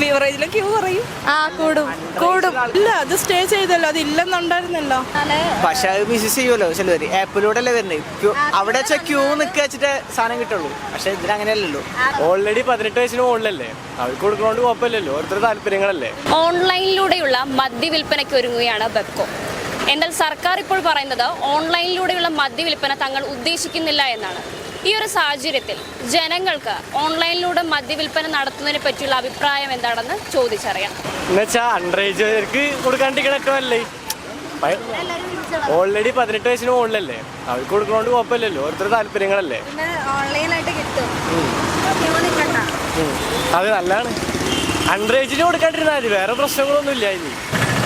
ബീവറേജിലെ Q കുറയും. ആ കൂടും കൂടും. ഇല്ല അത് സ്റ്റേ ചെയ്തല്ലോ അത് ഇല്ലെന്നുണ്ടായിരുന്നല്ലോ. പക്ഷെ അത് മിസ്സസ് ചെയ്യുമല്ലോ ചിലവര് ആപ്പിലൂടെ അല്ലേ വരുന്നത് അവിടെ വെച്ചാൽ ക്യൂ നിൽക്കുക വെച്ചിട്ട് സാധനം കിട്ടുള്ളൂ. പക്ഷെ ഇതിൽ അങ്ങനെയല്ലല്ലോ. ഓൾറെഡി പതിനെട്ട് വയസ്സിന് മുകളിലല്ലേ? അവർക്ക് കൊടുക്കുന്നതുകൊണ്ട് കുഴപ്പമില്ലല്ലോ. ഓരോരുത്തർ താല്പര്യങ്ങളല്ലേ? ഓൺലൈനിലൂടെയുള്ള മദ്യവിൽപ്പനയ്ക്ക് ഒരുങ്ങുകയാണ് ബെപ്കോ എന്നാൽ സർക്കാർ ഇപ്പോൾ പറയുന്നത് ഓൺലൈനിലൂടെയുള്ള മദ്യവിൽപ്പന തങ്ങൾ ഉദ്ദേശിക്കുന്നില്ല എന്നാണ്. ഈ ഒരു സാഹചര്യത്തിൽ ജനങ്ങൾക്ക് ഓൺലൈനിലൂടെ മദ്യവിൽപ്പന നടത്തുന്നതിനെ പറ്റിയുള്ള അഭിപ്രായം എന്താണെന്ന് ചോദിച്ചറിയാം. എന്നുവെച്ചാൽ അണ്ടറേജുകാർക്ക് കൊടുക്കാണ്ടിരിക്കണ ഏറ്റവും അല്ലേ ഓൾറെഡി പതിനെട്ട് വയസ്സിന് മുകളിലല്ലേ? അവർക്ക് കൊടുക്കുന്നോണ്ട് കുഴപ്പമില്ലല്ലോ. ഓരോരുത്തർ താല്പര്യങ്ങളല്ലേ? ഓൺലൈനായിട്ട് കിട്ടും. അത് നല്ലതാണ്. അണ്ടർ ഏജിന് കൊടുക്കാണ്ടിരുന്നാൽ മതി. വേറെ പ്രശ്നങ്ങളൊന്നും ഇല്ല ഇനി.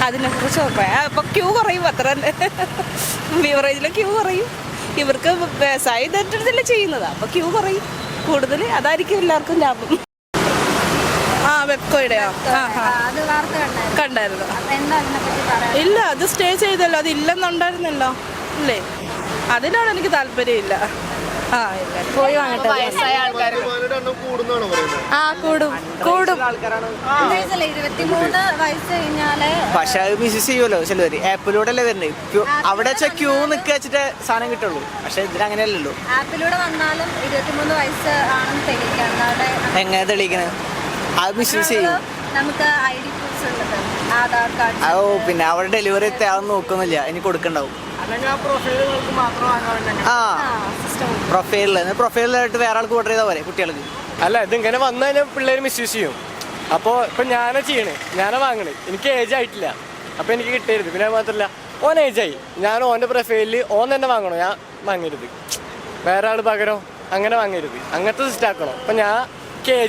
അതിനെ കുറിച്ച് അപ്പൊ ക്യൂ കുറയും അത്ര തന്നെ ബീവറേജിലെ ക്യൂ കുറയും. ഇവർക്ക് വ്യവസായം ഇതെടുത്തല്ലേ ചെയ്യുന്നത്. അപ്പൊ ക്യൂ കുറയും. കൂടുതൽ അതായിരിക്കും എല്ലാവർക്കും ലാഭം. ആ വെബ്കോയുടെയോ കണ്ടായിരുന്നു. ഇല്ല അത് സ്റ്റേ ചെയ്തല്ലോ. അത് ഇല്ലെന്നുണ്ടായിരുന്നല്ലോ ഇല്ലേ അതിനോട് എനിക്ക് താല്പര്യമില്ല. ഇല്ല പോയി വാങ്ങട്ടെ. വയസ്സായ ആൾക്കാർ ആ കൂടും. കൂടും. ആൾക്കാരാണ്. ഇരുപത്തിമൂന്ന് വയസ്സ് കഴിഞ്ഞാൽ പക്ഷെ അത് മിസ്സസ് ചെയ്യുമല്ലോ ചിലവര്. ആപ്പിലൂടെ അല്ലേ വരുന്നത് അവിടെ വെച്ചാൽ ക്യൂ നിൽക്കുക വെച്ചിട്ട് സാധനം കിട്ടുള്ളൂ. പക്ഷെ ഇതിൽ അങ്ങനെയല്ലല്ലോ ആപ്പിലൂടെ വന്നാലും ഇരുപത്തിമൂന്ന് വയസ്സ് ആണെന്ന് തെളിയിക്കണം എങ്ങനെ തെളിയിക്കണേ? അത് മിസ്യൂസ് ചെയ്യും. നമുക്ക് ഐ ഡി പ്രൂഫ്സ് ഉള്ളത്. ആധാർ കാർഡ് ഓ പിന്നെ അവിടെ ഡെലിവറി എത്താൻ നോക്കുന്നില്ല. ഇനി കൊടുക്കണ്ടാവും. ആ. പ്രൊഫൈലിൽ പ്രൊഫൈലിലായിട്ട് വേറെ ആൾക്ക് ഓർഡർ ചെയ്താൽ പോലെ കുട്ടികൾക്ക്? അല്ല ഇതിങ്ങനെ വന്നു കഴിഞ്ഞാൽ പിള്ളേർ മിസ്യൂസ് ചെയ്യും. അപ്പോൾ ഇപ്പം ഞാനാ ചെയ്യണേ ഞാനാ വാങ്ങണേ. എനിക്ക് ഏജ് ആയിട്ടില്ല. അപ്പോൾ എനിക്ക് കിട്ടരുത് പിന്നെ മാത്രമല്ല ഓൻ ആയി. ഞാൻ ഓന്റെ പ്രൊഫൈലിൽ ഓൻ തന്നെ വാങ്ങണോ? ഞാൻ വാങ്ങരുത്. വേറെ ആൾ പകരം? അങ്ങനെ വാങ്ങരുത്. അങ്ങനത്തെ സിസ്റ്റം ആക്കണം? അപ്പം ഞാൻ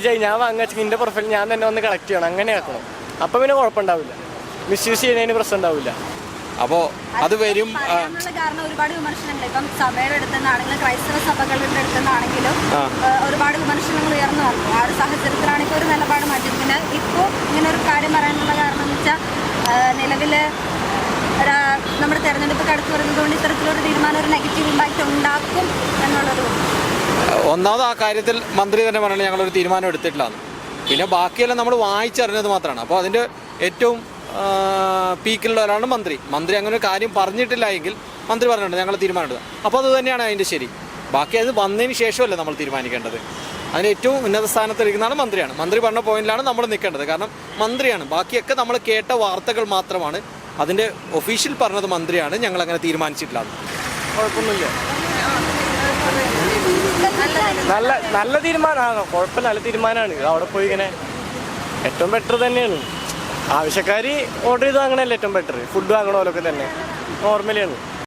ആയി. ഞാൻ വാങ്ങാച്ച എന്റെ പ്രൊഫൈൽ ഞാൻ തന്നെ ഒന്ന് കളക്ട് ചെയ്യണം. അങ്ങനെ ആക്കണം? അപ്പം പിന്നെ കുഴപ്പമുണ്ടാവില്ല. മിസ്യൂസ് ചെയ്യുന്നതിന് പ്രശ്നം ഉണ്ടാവില്ല. അപ്പോൾ അത് വരും കാരണം ഒരുപാട് വിമർശനങ്ങൾ. ഇപ്പം സഭയുടെ അടുത്തുനിന്നാണെങ്കിലും ക്രൈസ്തവ സഭകളുടെ അടുത്തുനിന്നാണെങ്കിലും ഒരുപാട് വിമർശനങ്ങൾ ഉയർന്നു വന്നു. ആ ഒരു സാഹചര്യത്തിലാണ് ഇപ്പോൾ ഒരു നിലപാട് മാറ്റിയിരിക്കുന്നത് ഇപ്പോൾ ഇങ്ങനെ ഒരു കാര്യം പറയാനുള്ള കാരണം എന്ന് വെച്ചാൽ നിലവിൽ നമ്മുടെ തെരഞ്ഞെടുപ്പ് അടുത്ത് വരുന്നതുകൊണ്ട് ഇത്തരത്തിലൊരു തീരുമാനം ഒരു നെഗറ്റീവ് ഇമ്പാക്റ്റ് ഉണ്ടാക്കും എന്നുള്ളൊരു ഒന്നാമത് ആ കാര്യത്തിൽ മന്ത്രി തന്നെ പറഞ്ഞാൽ ഞങ്ങളൊരു തീരുമാനം എടുത്തിട്ടില്ല പിന്നെ ബാക്കിയെല്ലാം നമ്മൾ വായിച്ചറിഞ്ഞത് മാത്രമാണ്. അപ്പോൾ അതിന്റെ ഏറ്റവും പീക്കിലുള്ള ഒരാളാണ് മന്ത്രി. മന്ത്രി അങ്ങനെ ഒരു കാര്യം പറഞ്ഞിട്ടില്ല എങ്കിൽ മന്ത്രി പറഞ്ഞിട്ടുണ്ട് ഞങ്ങൾ തീരുമാനമെടുക്കുക അപ്പോൾ അത് തന്നെയാണ് അതിന്റെ ശരി. ബാക്കി അത് വന്നതിന് ശേഷമല്ലേ നമ്മൾ തീരുമാനിക്കേണ്ടത്. അതിന് ഏറ്റവും ഉന്നത സ്ഥാനത്തിരിക്കുന്നതാണ് മന്ത്രിയാണ്. മന്ത്രി പറഞ്ഞ പോയിന്റിലാണ് നമ്മൾ നിൽക്കേണ്ടത്. കാരണം മന്ത്രിയാണ്. ബാക്കിയൊക്കെ നമ്മൾ കേട്ട വാർത്തകൾ മാത്രമാണ് അതിന്റെ ഒഫീഷ്യൽ പറഞ്ഞത് മന്ത്രിയാണ്. ഞങ്ങൾ അങ്ങനെ തീരുമാനിച്ചിട്ടില്ല നല്ല നല്ല തീരുമാനമാണ്. കുഴപ്പമില്ല നല്ല തീരുമാനമാണ്. അവിടെ പോയി ഇങ്ങനെ ഏറ്റവും ബെറ്റർ തന്നെയാണ്. ആവശ്യക്കാർ ഓർഡർ ചെയ്ത് വാങ്ങണല്ലേ ഏറ്റവും ബെറ്റർ ഫുഡ് വാങ്ങണ പോലൊക്കെ തന്നെ. നോർമലിയാണ്